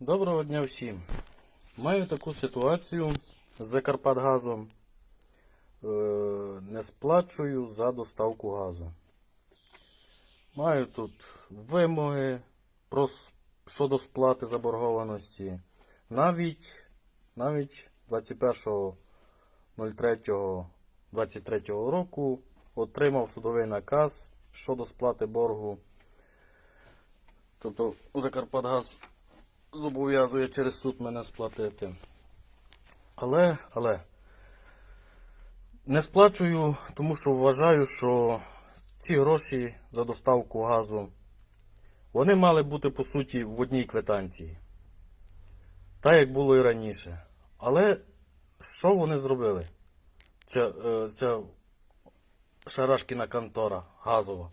Доброго дня всім. Маю таку ситуацію з Закарпатгазом. Е, не сплачую за доставку газу. Маю тут вимоги про, щодо сплати заборгованості. Навіть, навіть 21.03.23 року отримав судовий наказ щодо сплати боргу. Тобто Закарпатгаз зобов'язує через суд мене сплатити. Але, але не сплачую, тому що вважаю, що ці гроші за доставку газу вони мали бути по суті в одній квитанції. Так як було і раніше. Але що вони зробили? Ця, е, ця шарашкіна контора газова.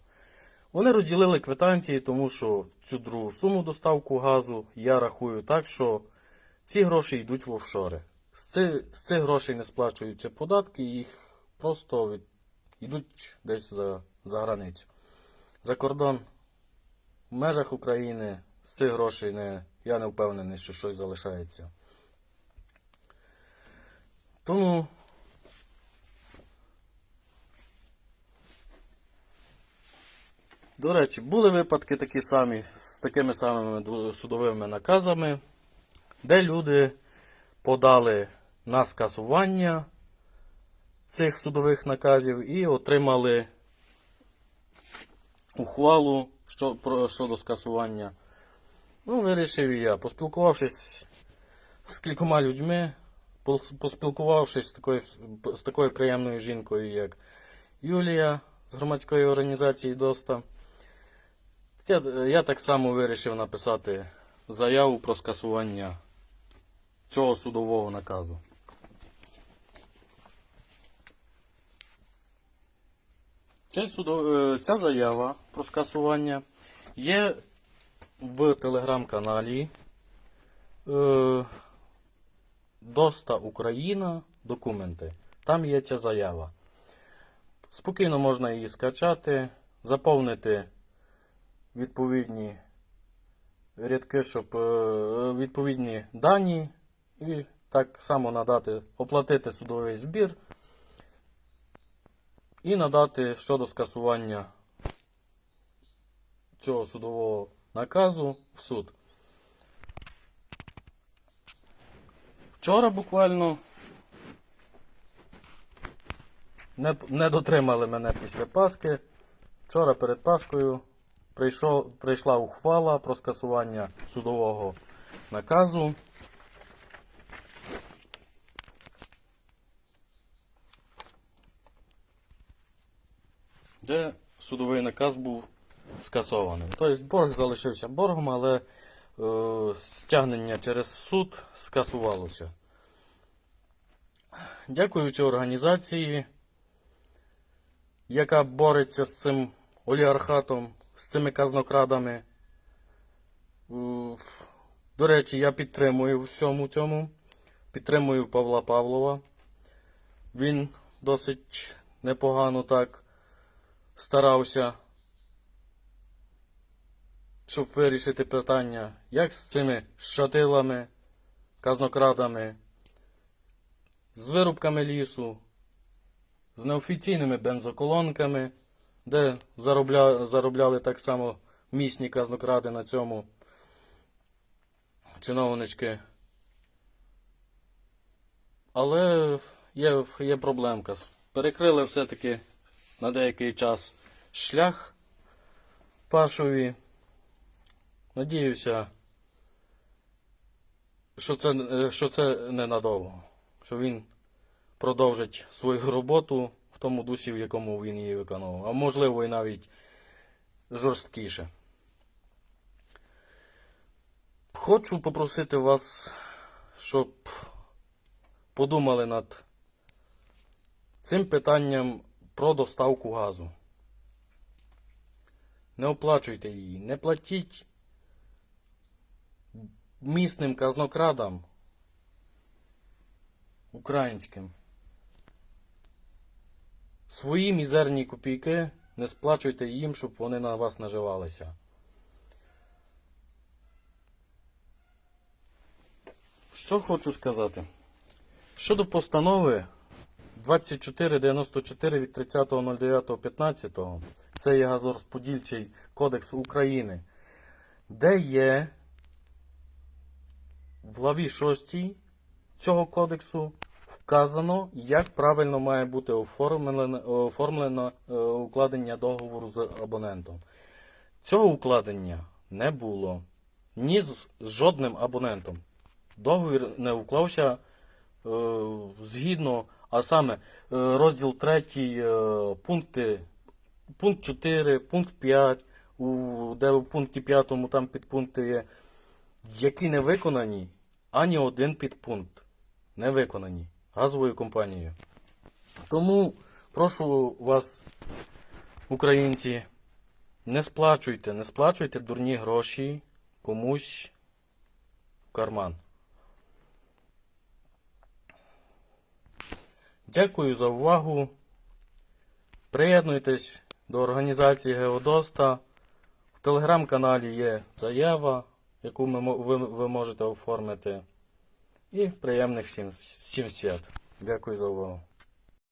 Вони розділили квитанції, тому що цю другу суму доставку газу я рахую так, що ці гроші йдуть в офшори. З цих, з цих грошей не сплачуються податки, їх просто від, йдуть десь за, за границю. За кордон в межах України з цих грошей не, я не впевнений, що щось залишається. Тому До речі, були випадки такі самі з такими самими судовими наказами, де люди подали на скасування цих судових наказів і отримали ухвалу щодо скасування. Ну, вирішив я, поспілкувавшись з кількома людьми, поспілкувавшись з такою, з такою приємною жінкою, як Юлія з громадської організації ДОСТА. Я, я так само вирішив написати заяву про скасування цього судового наказу. Ця, е, ця заява про скасування є в телеграм-каналі е, Доста Україна документи. Там є ця заява. Спокійно можна її скачати, заповнити відповідні рядки, щоб е, відповідні дані і так само надати, оплатити судовий збір і надати щодо скасування цього судового наказу в суд. Вчора буквально не, не дотримали мене після Пасхи. Вчора перед Пасхою прийшов, прийшла ухвала про скасування судового наказу. Де судовий наказ був скасований. Тобто борг залишився боргом, але е, стягнення через суд скасувалося. Дякуючи організації, яка бореться з цим олігархатом, з цими казнокрадами. До речі, я підтримую всьому цьому. Підтримую Павла Павлова. Він досить непогано так старався, щоб вирішити питання, як з цими шатилами, казнокрадами, з вирубками лісу, з неофіційними бензоколонками, де заробля, заробляли так само місні казнокради на цьому чиновнички. Але є, є проблемка. Перекрили все-таки на деякий час шлях Пашові. Надіюся, що це, що це ненадовго, що він продовжить свою роботу тому дусі, в якому він її виконував, а можливо і навіть жорсткіше. Хочу попросити вас, щоб подумали над цим питанням про доставку газу. Не оплачуйте її, не платіть місним казнокрадам українським. Свої мізерні копійки не сплачуйте їм, щоб вони на вас наживалися. Що хочу сказати? Щодо постанови 2494 від 30.09.15, це є газорозподільчий кодекс України, де є в главі 6 цього кодексу вказано, як правильно має бути оформлено, оформлено е, укладення договору з абонентом. Цього укладення не було ні з жодним абонентом. Договір не уклався е, згідно, а саме е, розділ 3, пункти, пункт 4, пункт 5, у, де в пункті 5 там підпункти є, які не виконані, ані один підпункт не виконані газовою компанією. Тому прошу вас, українці, не сплачуйте, не сплачуйте дурні гроші комусь в карман. Дякую за увагу. Приєднуйтесь до організації Геодоста. В телеграм-каналі є заява, яку ви можете оформити. І приємних всім, всім свят. Дякую за увагу.